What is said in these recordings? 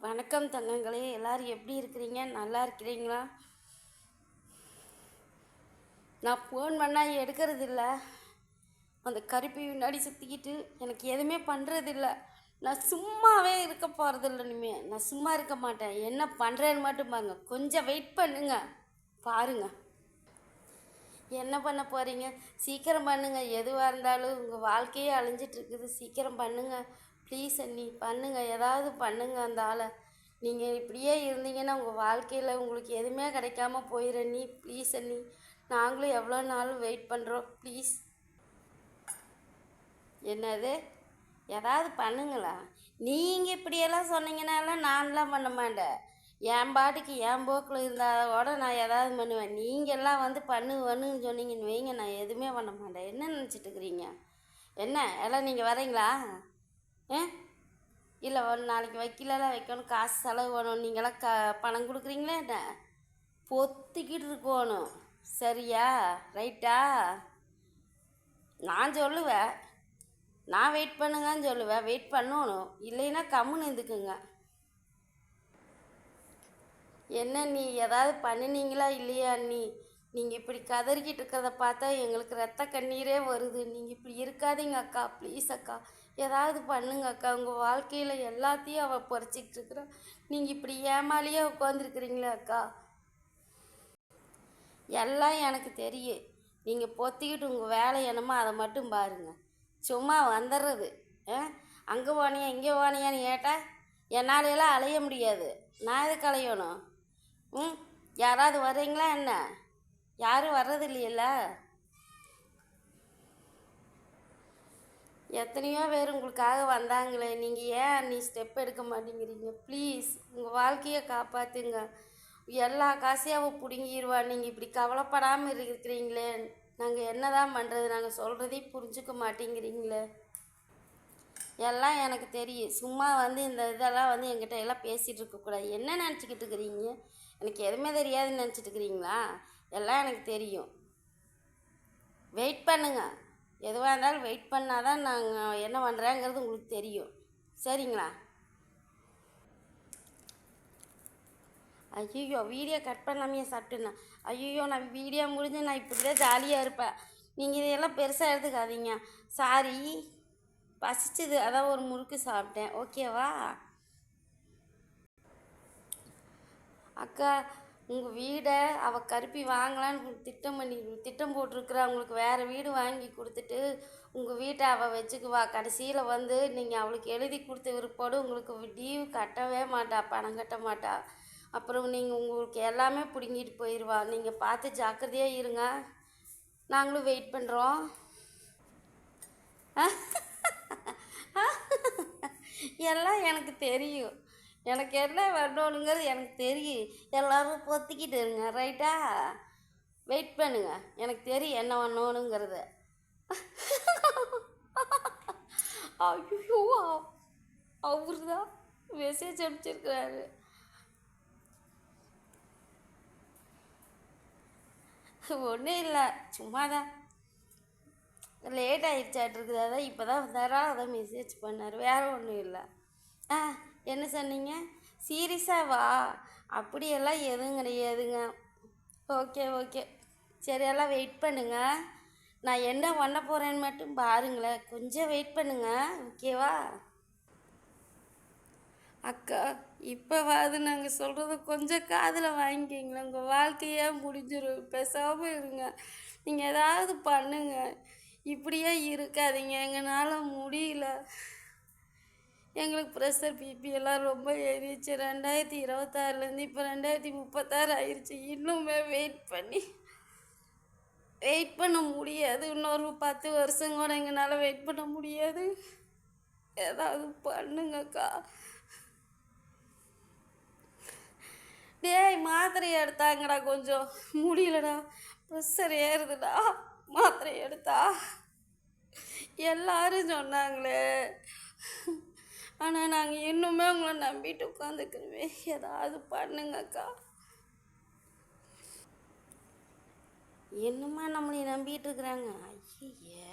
வணக்கம் தங்கங்களே எல்லாரும் எப்படி இருக்கிறீங்க? நல்லா இருக்கிறீங்களா? நான் ஃபோன் பண்ணால் எடுக்கிறது இல்லை அந்த கருப்பி முன்னாடி சுற்றிக்கிட்டு எனக்கு எதுவுமே பண்ணுறதில்ல நான் சும்மாவே இருக்க போகிறதில்ல இனிமே. நான் சும்மா இருக்க மாட்டேன். என்ன பண்ணுறேன்னு மட்டும் பாருங்க. கொஞ்சம் வெயிட் பண்ணுங்க. பாருங்க. என்ன பண்ண போகிறீங்க சீக்கிரம் பண்ணுங்கள் எதுவாக இருந்தாலும் உங்கள் வாழ்க்கையே அழிஞ்சிட்ருக்குது சீக்கிரம் பண்ணுங்கள் ப்ளீஸ் அண்ணி பண்ணுங்கள் ஏதாவது பண்ணுங்கள் அந்த ஆளை. நீங்கள் இப்படியே இருந்தீங்கன்னா உங்கள் வாழ்க்கையில் உங்களுக்கு எதுவுமே கிடைக்காம போயிரு. அண்ணி ப்ளீஸ் அண்ணி நாங்களும் எவ்வளோ நாளும் வெயிட் பண்ணுறோம் ப்ளீஸ் என்னது? ஏதாவது பண்ணுங்களா? நீங்கள் இப்படியெல்லாம் சொன்னீங்கனாலாம் நான்லாம் பண்ண மாட்டேன். என் பாட்டுக்கு என் போக்கில் இருந்தால் கூட நான் ஏதாவது பண்ணுவேன். நீங்கள் எல்லாம் வந்து பண்ணுவேன்னு சொன்னீங்கன்னு வைங்க நான் எதுவுமே பண்ண மாட்டேன். என்ன நினச்சிட்டு இருக்கிறீங்க? என்ன எல்லாம் நீங்கள் வரீங்களா ஏ? இல்லை ஒரு நாளைக்கு வைக்கலலாம் வைக்கணும் காசு செலவு பண்ணணும். நீங்களாம் க பணம் கொடுக்குறீங்களா என்ன? பொத்திக்கிட்டு இருக்கணும். சரியா? ரைட்டா? நான் சொல்லுவேன். நான் வெயிட் பண்ணுங்கன்னு சொல்லுவேன். வெயிட் பண்ணணும். இல்லைன்னா கம்முன்னு இருந்துக்குங்க. என்ன நீ ஏதாவது பண்ணினீங்களா இல்லையா நீ? நீங்கள் இப்படி கதறிக்கிட்டு இருக்கிறத பார்த்தா எங்களுக்கு ரத்த கண்ணீரே வருது. நீங்கள் இப்படி இருக்காதீங்க அக்கா. ப்ளீஸ் அக்கா. ஏதாவது பண்ணுங்க அக்கா உங்கள் வாழ்க்கையில் எல்லாத்தையும் அவள் பொறிச்சிக்கிட்டு இருக்கிறா நீங்கள் இப்படி ஏமாலியே உட்காந்துருக்குறீங்களே அக்கா. எல்லாம் எனக்கு தெரியும். நீங்கள் பொத்திக்கிட்டு உங்கள் வேலை என்னமோ அதை மட்டும் பாருங்க. சும்மா வந்துடுறது ஆ? அங்கே போனியா இங்கே போனியான்னு கேட்டால் என்னாலையெல்லாம் அலைய முடியாது. நான் எதுக்கு அலையணும்? ம்? யாராவது வர்றீங்களா என்ன? யாரும் வர்றது இல்லையில்ல எத்தனையோ பேர் உங்களுக்காக வந்தாங்களே. நீங்கள் ஏன் நீ ஸ்டெப் எடுக்க மாட்டேங்கிறீங்க? ப்ளீஸ் உங்கள் வாழ்க்கையை காப்பாற்றுங்க எல்லா காசையும் அவள் பிடுங்கிடுவா நீங்கள் இப்படி கவலைப்படாமல் இருக்கிறீங்களே. நாங்கள் என்ன தான் பண்ணுறது நாங்கள் சொல்கிறதே புரிஞ்சுக்க மாட்டேங்கிறீங்களே. எல்லாம் எனக்கு தெரியும். சும்மா வந்து இந்த இதெல்லாம் வந்து எங்கிட்ட எல்லாம் பேசிகிட்டு இருக்கக்கூடாது என்ன நினச்சிக்கிட்டு இருக்கிறீங்க? எனக்கு எதுவுமே தெரியாதுன்னு நினச்சிட்டு இருக்கிறீங்களா? எல்லாம் எனக்கு தெரியும். வெயிட் பண்ணுங்கள் எதுவாக இருந்தாலும் வெயிட் பண்ணால் தான் நாங்கள் என்ன பண்ணுறேங்கிறது உங்களுக்கு தெரியும். சரிங்களா? ஐயோ வீடியோ கட் பண்ணாமையே சாப்பிட்டேண்ணா ஐயோ நான் வீடியோ முடிஞ்சு நான் இப்படி தான் ஜாலியாக இருப்பேன். நீங்கள் இதையெல்லாம் பெருசாக எடுத்துக்காதீங்க. சாரி பசிச்சது. அதான் ஒரு முறுக்கு சாப்பிட்டேன். ஓகேவா அக்கா உங்கள் வீடை அவள் கருப்பி வாங்கலான்னு திட்டம் பண்ணி திட்டம் போட்டிருக்குறா. உங்களுக்கு வேறு வீடு வாங்கி கொடுத்துட்டு உங்கள் வீட்டை அவள் வச்சுக்குவா. கடைசியில் வந்து நீங்கள் அவளுக்கு எழுதி கொடுத்த விருப்போடு உங்களுக்கு லீவு கட்டவே மாட்டா பணம் கட்ட மாட்டா. அப்புறம் நீங்கள் உங்களுக்கு எல்லாமே பிடுங்கிட்டு போயிடுவா நீங்கள் பார்த்து ஜாக்கிரதையாக இருங்க. நாங்களும் வெயிட் பண்ணுறோம் எல்லாம் எனக்கு தெரியும். எனக்கு என்ன வரணுங்கிறது எனக்கு தெரியும். எல்லாரும் பொத்திக்கிட்டு இருங்க ரைட்டா வெயிட் பண்ணுங்க. எனக்கு தெரியும் என்ன பண்ணணுங்கிறது ஐயோ அவர் தான் மெசேஜ் அனுப்பிச்சிருக்கிறாரு. ஒன்றும் இல்லை சும்மா தான் லேட் ஆயிடுச்சாட்டிருக்குது அதான் இப்போ தான் வந்தாரா? அதான் மெசேஜ் பண்ணார். வேறு ஒன்றும் இல்லை. ஆ. என்ன சொன்னீங்க? சீரியஸாக வா. அப்படியெல்லாம் எதுவும் கிடையாதுங்க. Okay okay. சரி எல்லாம் வெயிட் பண்ணுங்க. நான் என்ன பண்ண போகிறேன்னு மட்டும் பாருங்களேன். கொஞ்சம் வெயிட் பண்ணுங்கள் ஓகேவா அக்கா இப்போவாது நாங்கள் சொல்கிறத கொஞ்சம் காதில் வாங்கிக்கிங்களேன் உங்கள் வாழ்க்கையே முடிஞ்சிடும் பேசாமல் இருங்க. நீங்கள் ஏதாவது பண்ணுங்க. இப்படியே இருக்காதீங்க. எங்களால் முடியல. எங்களுக்கு ப்ரெஷர் பிபி எல்லாம் ரொம்ப ஏறிடுச்சு. ரெண்டாயிரத்தி இருபத்தாறுலேருந்து இப்போ ரெண்டாயிரத்தி முப்பத்தாறு ஆயிடுச்சு இன்னுமே வெயிட் பண்ணி வெயிட் பண்ண முடியாது. இன்னொரு பத்து வருஷம் கூட எங்களால் வெயிட் பண்ண முடியாது. ஏதாவது பண்ணுங்கக்கா. டேய் மாத்திரை எடுத்தாங்கடா கொஞ்சம். முடியலடா. ப்ரெஷர் ஏறுதுடா. மாத்திரை எடுத்தா. எல்லாரும் சொன்னாங்களே. ஆனால் நாங்கள் இன்னுமே உங்களை நம்பிட்டு உட்காந்துக்கிறோமே ஏதாவது பண்ணுங்கக்கா. என்னம்மா நம்மளை நம்பிட்டு இருக்கிறாங்க? ஐயே.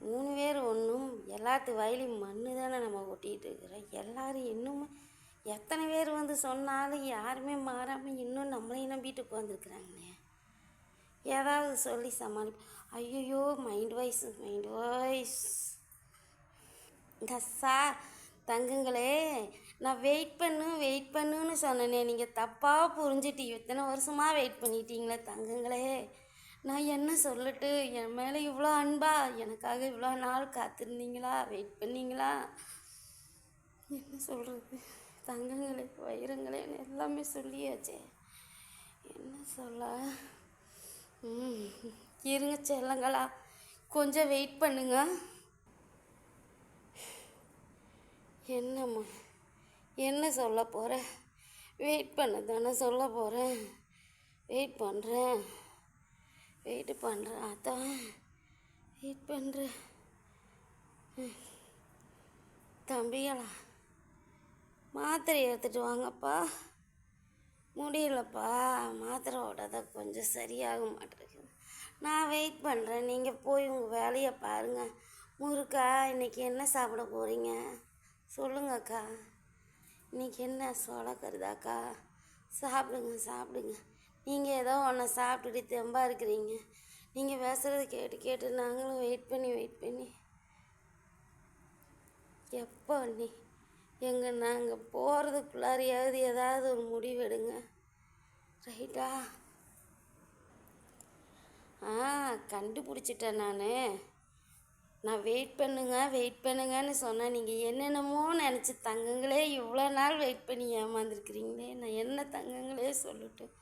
மூணு பேர் ஒன்றும் எல்லாத்து வயலையும் மண்ணு தானே நம்ம கொட்டிகிட்டு இருக்கிறோம் எல்லாரும் இன்னுமே எத்தனை பேர் வந்து சொன்னாலும் யாருமே மாறாமல் இன்னும் நம்மளையும் நம்பிட்டு உட்காந்துருக்குறாங்களே ஏதாவது சொல்லி சமாளி ஐயோ மைண்ட் வாய்ஸ் மைண்ட் வாய்ஸ் கஸ்ஸா தங்குங்களே நான் வெயிட் பண்ணு வெயிட் பண்ணுன்னு சொன்னேனே. நீங்கள் தப்பாக புரிஞ்சுட்டு இத்தனை வருஷமாக வெயிட் பண்ணிட்டீங்களே தங்குங்களே. நான் என்ன சொல்லட்டு? என் மேலே இவ்வளோ அன்பா? எனக்காக இவ்வளோ நாள் காத்திருந்தீங்களா? வெயிட் பண்ணீங்களா? என்ன சொல்கிறது தங்கங்களே வைரங்களேன்னு எல்லாமே சொல்லியாச்சே. என்ன சொல்ல? ம் இருங்க செல்லங்களா. கொஞ்சம் வெயிட் பண்ணுங்கள் என்னம்மா? என்ன சொல்ல போகிற வெயிட் பண்ண தானே சொல்ல போகிறேன் வெயிட் பண்ணுறேன் வெயிட் பண்ணுறேன் அதான் வெயிட் பண்ணுறேன் தம்பிகளா மாத்திரை எடுத்துகிட்டு வாங்கப்பா. முடியலப்பா. மாத்திரை ஓடாத கொஞ்சம் சரியாக மாட்டேங்குது நான் வெயிட் பண்ணுறேன் நீங்கள் போய் உங்கள் வேலையை பாருங்கள் முறுக்கா இன்னைக்கு என்ன சாப்பிட போகிறீங்க சொல்லுங்கக்கா. இன்றைக்கி என்ன சொலக்கருதாக்கா சாப்பிடுங்க சாப்பிடுங்க. நீங்கள் ஏதோ ஒன்று சாப்பிட்டுட்டு தெம்பாக இருக்கிறீங்க. நீங்கள் பேசுகிறத கேட்டு கேட்டு நாங்களும் வெயிட் பண்ணி வெயிட் பண்ணி. எப்போ நீ? எங்கே நாங்கள் போகிறதுக்குள்ளாரையாவது ஏதாவது ஒரு முடிவு எடுங்க. ரைட்டா? ஆ கண்டுபிடிச்சிட்டேன் நான். நான் வெயிட் பண்ணுங்க வெயிட் பண்ணுங்கன்னு சொன்னேன் நீங்கள் என்னென்னமோ நினச்சி தங்கங்களே இவ்வளோ நாள் வெயிட் பண்ணி ஏமாந்துருக்கிறீங்களே நான் என்ன தங்கங்களே சொல்லட்டும்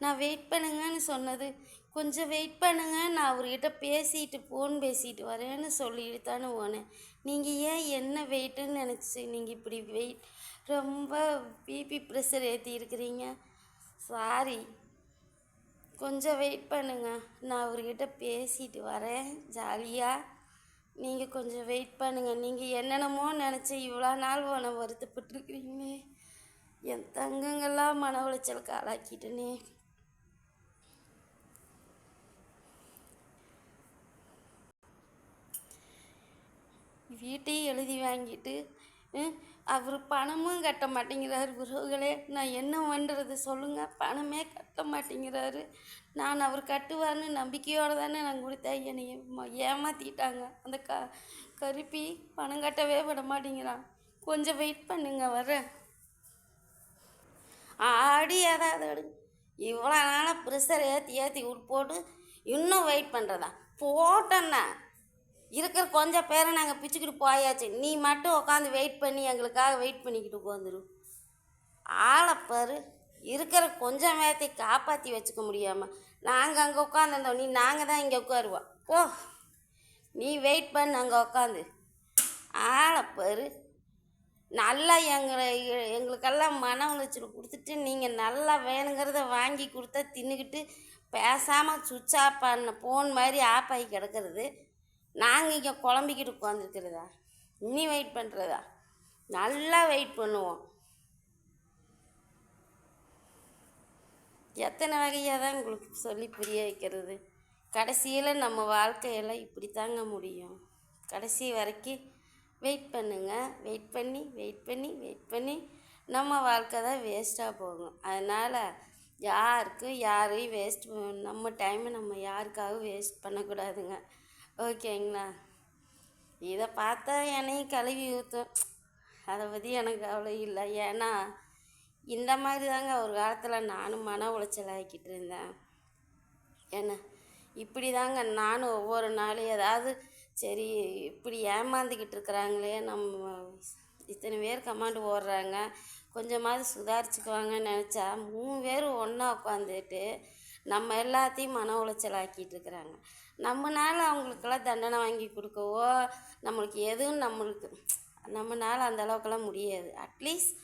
நான் வெயிட் பண்ணுங்கன்னு சொன்னது கொஞ்சம் வெயிட் பண்ணுங்க நான் அவர்கிட்ட பேசிட்டு ஃபோன் பேசிட்டு வரேன்னு சொல்லிட்டு தானே போனேன். நீங்கள் ஏன் என்ன வெயிட்டுன்னு நினச்சி நீங்கள் இப்படி வெயிட் ரொம்ப பிபி ப்ரெஷர் ஏற்றி இருக்கிறீங்க? சாரி கொஞ்சம் வெயிட் பண்ணுங்க நான் அவர்கிட்ட பேசிட்டு வரேன் ஜாலியாக நீங்கள் கொஞ்சம் வெயிட் பண்ணுங்கள் நீங்கள் என்னென்னமோ நினச்சி இவ்வளோ நாள் உன வருத்தப்பட்டுருக்கிறீங்களே. என் தங்கங்கள்லாம் மன உளைச்சலுக்கு ஆளாக்கிட்டனே. வீட்டையும் எழுதி வாங்கிட்டு அவர் பணமும் கட்ட மாட்டேங்கிறாரு உறவுகளே நான் என்ன பண்ணுறது சொல்லுங்கள் பணமே கட்ட மாட்டேங்கிறாரு. நான் அவர் கட்டுவார்னு நம்பிக்கையோடு தானே நான் கொடுத்தேன். என்னை ஏமாற்றிட்டாங்க அந்த க கருப்பி பணம் கட்டவே விட மாட்டேங்கிறான். கொஞ்சம் வெயிட் பண்ணுங்க வரேன் ஆடி ஏதாவது இவ்வளோ நாளாக ப்ரெஷர் ஏற்றி ஏற்றி விட்டு போட்டு இன்னும் வெயிட் பண்ணுறதா போட்டேன்னா இருக்கிற கொஞ்சம் பேரை நாங்கள் பிச்சுக்கிட்டு போயாச்சு. நீ மட்டும் உட்காந்து வெயிட் பண்ணி எங்களுக்காக வெயிட் பண்ணிக்கிட்டு உட்காந்துரு ஆளைப்பாரு இருக்கிற கொஞ்சம் நேரத்தை காப்பாற்றி வச்சுக்க முடியாமல் நாங்கள் அங்கே உட்காந்துருந்தோம் நீ நாங்கள் தான் இங்கே உட்காருவோம் போ. நீ வெயிட் பண்ணு அங்கே உட்காந்து ஆளைப்பாரு நல்லா எங்களை எங்களுக்கெல்லாம் மன உளைச்சல் கொடுத்துட்டு நீங்கள் நல்லா வேணுங்கிறத வாங்கி கொடுத்தா தின்னுக்கிட்டு பேசாமல் சுவிட்ச் ஆஃப் பண்ண. ஃபோன் மாதிரி ஆஃப் ஆகி கிடக்கிறது. நாங்கள் இங்கே குழம்பிக்கிட்டு உட்காந்துருக்கிறதா இனி வெயிட் பண்ணுறதா நல்லா வெயிட் பண்ணுவோம். எத்தனை வகையாக தான் உங்களுக்கு சொல்லி புரிய வைக்கிறது? கடைசியில் நம்ம வாழ்க்கையெல்லாம் இப்படி தாங்க முடியும். கடைசி வரைக்கும் வெயிட் பண்ணுங்கள் வெயிட் பண்ணி வெயிட் பண்ணி வெயிட் பண்ணி நம்ம வாழ்க்கை தான் வேஸ்ட்டாக போகும். அதனால் யாருக்கும் யாரையும் வேஸ்ட் நம்ம டைமை நம்ம யாருக்காகவும் வேஸ்ட் பண்ணக்கூடாதுங்க. ஓகேங்களா இதை பார்த்தா என்னையும் கழுவி ஊற்றும் அதை பற்றி எனக்கு கவலை இல்லை. ஏன்னா இந்த மாதிரி தாங்க ஒரு காலத்தில் நானும் மன உளைச்சல் ஆக்கிட்டு இருந்தேன். என்ன? இப்படி தாங்க நானும் ஒவ்வொரு நாளும் ஏதாவது சரி இப்படி ஏமாந்துக்கிட்டு இருக்கிறாங்களே நம்ம இத்தனை பேர் கமாண்டு ஓடுறாங்க. கொஞ்சமாவது சுதாரிச்சுக்குவாங்கன்னு நினச்சா மூணு பேர் ஒன்றா உட்காந்துட்டு நம்ம எல்லாத்தையும் மன உளைச்சல் ஆக்கிட்டு இருக்கிறாங்க நம்மனால அவங்களுக்கெல்லாம் தண்டனை வாங்கி கொடுக்கவோ நம்மளுக்கு எதுவும் நம்மளுக்கு நம்மனால அந்த அளவுக்கெல்லாம் முடியாது. அட்லீஸ்ட்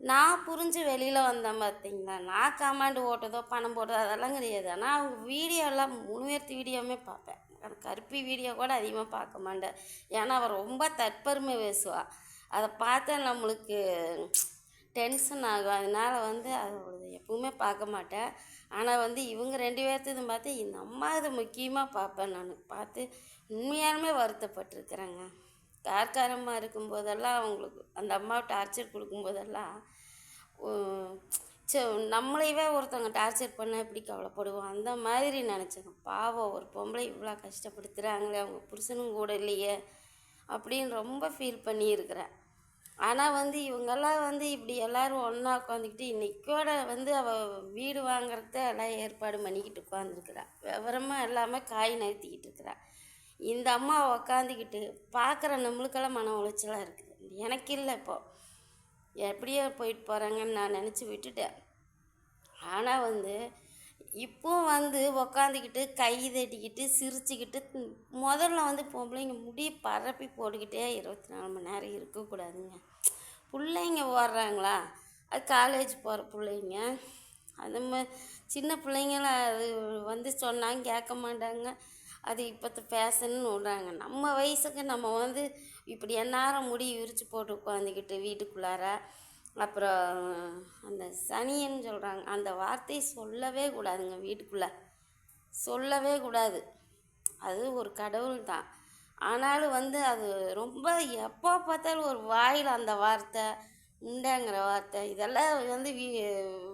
நான் புரிஞ்சு வெளியில் வந்தேன் பார்த்தீங்களா நான் கமாண்டு ஓட்டுதோ பணம் போடுறதோ அதெல்லாம் கிடையாது. ஆனால் அவங்க வீடியோலாம் முழுவேர்த்து வீடியோவுமே பார்ப்பேன். அந்த கருப்பி வீடியோ கூட அதிகமாக பார்க்க மாட்டேன். ஏன்னா அவள் ரொம்ப தற்பெருமை பேசுவாள் அதை பார்த்தா நம்மளுக்கு டென்ஷன் ஆகும். அதனால வந்து அது எப்பவுமே பார்க்க மாட்டேன். ஆனால் வந்து இவங்க ரெண்டு பேர்த்தது பார்த்து இந்த அம்மா இது முக்கியமாக பார்ப்பேன் நான். பார்த்து உண்மையாலுமே வருத்தப்பட்டிருக்கிறேங்க. கார்காரமாக இருக்கும்போதெல்லாம் அவங்களுக்கு அந்த அம்மா டார்ச்சர் கொடுக்கும்போதெல்லாம் சே நம்மளையவே ஒருத்தவங்க டார்ச்சர் பண்ண எப்படி கவலைப்படுவோம் அந்த மாதிரி நினச்சேங்க. பாவம் ஒரு பொம்பளை இவ்வளோ கஷ்டப்படுத்துகிறாங்களே அவங்க புருஷனும் கூட இல்லையே அப்படின்னு ரொம்ப ஃபீல் பண்ணியிருக்கிறேன். ஆனால் வந்து இவங்கெல்லாம் வந்து இப்படி எல்லாரும் ஒன்றா உட்காந்துக்கிட்டு இன்னைக்கோட வந்து அவள் வீடு வாங்குறத எல்லாம் ஏற்பாடு பண்ணிக்கிட்டு உட்காந்துருக்குறா விவரமாக எல்லாமே காய் நகர்த்திக்கிட்டு இருக்கிறா. இந்த அம்மா உக்காந்துக்கிட்டு பார்க்குற நம்மளுக்கெல்லாம் மன உளைச்சலாக இருக்குது. எனக்கு இல்லை இப்போது எப்படியோ போயிட்டு போகிறாங்கன்னு நான் நினச்சி விட்டுட்டேன். ஆனால் வந்து இப்போ வந்து உக்காந்துக்கிட்டு கை தட்டிக்கிட்டு சிரிச்சுக்கிட்டு முதல்ல வந்து பொம்பளைங்க முடியை பரப்பி போட்டுக்கிட்டே இருபத்தி நாலு மணி நேரம் இருக்கக்கூடாதுங்க. பிள்ளைங்க ஓடுறாங்களா? அது காலேஜ் போகிற பிள்ளைங்க. அது மாதிரி சின்ன பிள்ளைங்கள அது வந்து சொன்னாங்க கேட்க மாட்டாங்க. அது இப்போத்த ஃபேஷன்னு விடுறாங்க. நம்ம வயசுக்கு நம்ம வந்து இப்படி எந்நேரம் முடி விரித்து போட்டு உட்காந்துக்கிட்டு வீட்டுக்குள்ளார அப்புறம் அந்த சனியன்னு சொல்கிறாங்க அந்த வார்த்தையை சொல்லவே கூடாதுங்க வீட்டுக்குள்ளே. சொல்லவே கூடாது. அது ஒரு கடவுள் தான். ஆனாலும் வந்து அது ரொம்ப எப்போ பார்த்தாலும் ஒரு வாயில் அந்த வார்த்தை உண்டாங்கிற வார்த்தை இதெல்லாம் வந்து வீ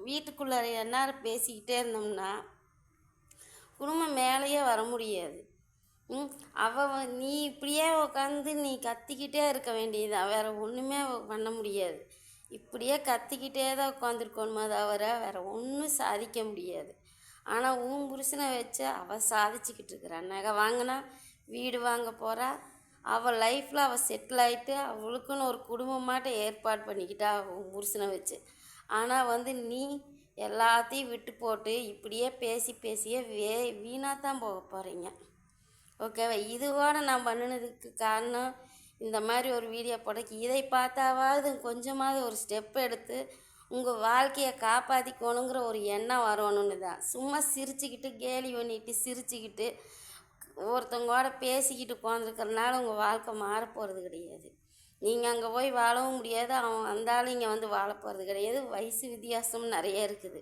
வீட்டுக்குள்ளே எந்நேரம் பேசிக்கிட்டே இருந்தோம்னா குடும்பம் மேலேயே வர முடியாது. ம் அவ நீ இப்படியே உட்காந்து நீ கத்திக்கிட்டே இருக்க வேண்டியதுதான். வேறு ஒன்றுமே பண்ண முடியாது. இப்படியே கத்திக்கிட்டே தான் உட்காந்துருக்கணுமா தவிர வேறு ஒன்றும் சாதிக்க முடியாது. ஆனால் உன் புருஷனை வச்சு அவள் சாதிச்சுக்கிட்டு இருக்கிறா. நகை வாங்கினா வீடு வாங்க போகிறா அவள் லைஃப்பில் அவள் செட்டில் ஆகிட்டு அவளுக்குன்னு ஒரு குடும்பமாட்ட ஏற்பாடு பண்ணிக்கிட்டா உன் புருஷனை வச்சு. ஆனால் வந்து நீ எல்லாத்தையும் விட்டு போட்டு இப்படியே பேசி பேசியே வே வீணாக தான் போக போகிறீங்க ஓகேவா? இதுவோட நான் பண்ணினதுக்கு காரணம் இந்த மாதிரி ஒரு வீடியோ போட இதை பார்த்தாவது கொஞ்சமாவது ஒரு ஸ்டெப் எடுத்து உங்கள் வாழ்க்கையை காப்பாற்றிக்கணுங்கிற ஒரு எண்ணம் வரணும்னு தான். சும்மா சிரிச்சுக்கிட்டு கேலி பண்ணிட்டு சிரிச்சுக்கிட்டு ஒருத்தவங்களோட பேசிக்கிட்டு உட்காந்துருக்கறனால உங்கள் வாழ்க்கை மாற போகிறது கிடையாது. நீங்கள் அங்கே போய் வாழவும் முடியாது. அவன் வந்தாலும் இங்கே வந்து வாழ போகிறது கிடையாது. வயசு வித்தியாசம் நிறைய இருக்குது.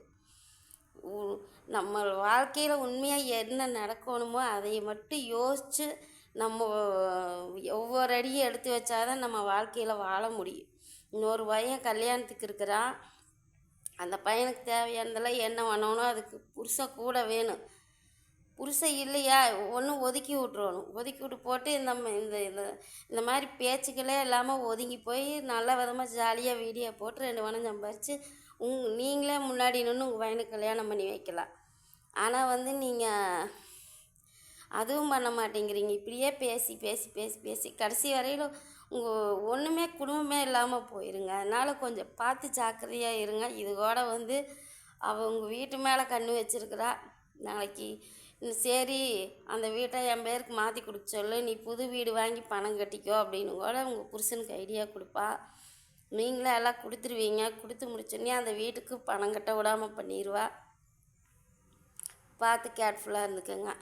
நம்ம வாழ்க்கையில் உண்மையாக என்ன நடக்கணுமோ அதை மட்டும் யோசித்து நம்ம ஒவ்வொரு அடியும் எடுத்து வச்சாதான் நம்ம வாழ்க்கையில் வாழ முடியும். இன்னொரு பையன் கல்யாணத்துக்கு இருக்கிறான். அந்த பையனுக்கு தேவையானதெல்லாம் என்ன பண்ணணும் அதுக்கு புருஷன் கூட வேணும். புருஷன் இல்லையா? ஒன்றும் ஒதுக்கி விட்றணும் ஒதுக்கி விட்டு போட்டு இந்த இந்த இந்த இந்த மாதிரி பேச்சுக்களே இல்லாமல் ஒதுங்கி போய் நல்ல விதமாக ஜாலியாக வீடியோ போட்டு ரெண்டு பணம் சம்பாரித்து உங் நீங்களே முன்னாடி நின்று உங்கள் பையனுக்கு கல்யாணம் பண்ணி வைக்கலாம். ஆனால் வந்து நீங்கள் அதுவும் பண்ண மாட்டேங்கிறீங்க. இப்படியே பேசி பேசி பேசி பேசி கடைசி வரையிலும் உங்கள் ஒன்றுமே குடும்பமே இல்லாமல் போயிருங்க. அதனால் கொஞ்சம் பார்த்து ஜாக்கிரதையாக இருங்க. இது கூட வந்து அவள் உங்கள் வீட்டு மேலே கண்ணு வச்சிருக்கிறா. நாளைக்கு சரி அந்த வீட்டை என் பேருக்கு மாற்றி கொடுக்க சொல்லு. நீ புது வீடு வாங்கி பணம் கட்டிக்கோ அப்படின்னு கூட உங்கள் புருஷனுக்கு ஐடியா கொடுப்பா. நீங்களே எல்லாம் கொடுத்துருவீங்க. கொடுத்து முடிச்சோடனே அந்த வீட்டுக்கு பணம் கட்ட விடாமல் பண்ணிடுவா பார்த்து கேர்ஃபுல்லாக இருந்துக்கோங்க.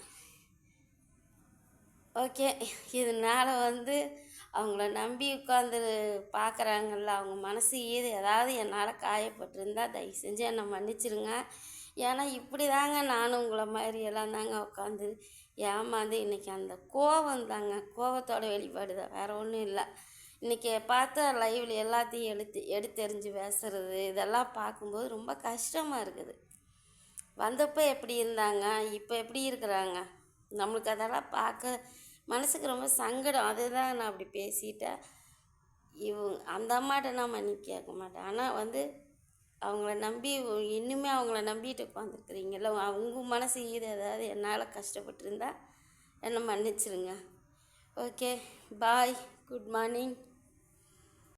ஓகே. இதனால் வந்து அவங்கள நம்பி உட்காந்து பார்க்குறாங்கல்ல அவங்க மனசு ஈது ஏதாவது என்னால் காயப்பட்டிருந்தா தயவு செஞ்சு என்னை மன்னிச்சிருங்க. ஏன்னா இப்படி தாங்க நானும் உங்களை மாதிரி எல்லாம் தாங்க உட்காந்து ஏமாந்து இன்றைக்கி அந்த கோவம் தாங்க கோவத்தோட வெளிப்பாடு தான் வேறு ஒன்றும் இல்லை. இன்றைக்கி பார்த்தா லைவில் எல்லாத்தையும் எடுத்து எடுத்தெறிஞ்சு பேசுறது இதெல்லாம் பார்க்கும்போது ரொம்ப கஷ்டமாக இருக்குது. வந்தப்போ எப்படி இருந்தாங்க இப்போ எப்படி இருக்கிறாங்க? நம்மளுக்கு அதெல்லாம் பார்க்க மனசுக்கு ரொம்ப சங்கடம். அதுதான் நான் அப்படி பேசிட்டேன். இவங்க அந்த அம்மாட்ட நான் மன்னிப்பு கேட்க மாட்டேன். ஆனால் வந்து அவங்கள நம்பி இன்னுமே அவங்கள நம்பிட்டு உட்காந்துருக்குறீங்கல்ல உங்கள் மனசு ஈர ஏதாவது என்னால் கஷ்டப்பட்டிருந்தா என்னை மன்னிச்சிருங்க. Okay bye good morning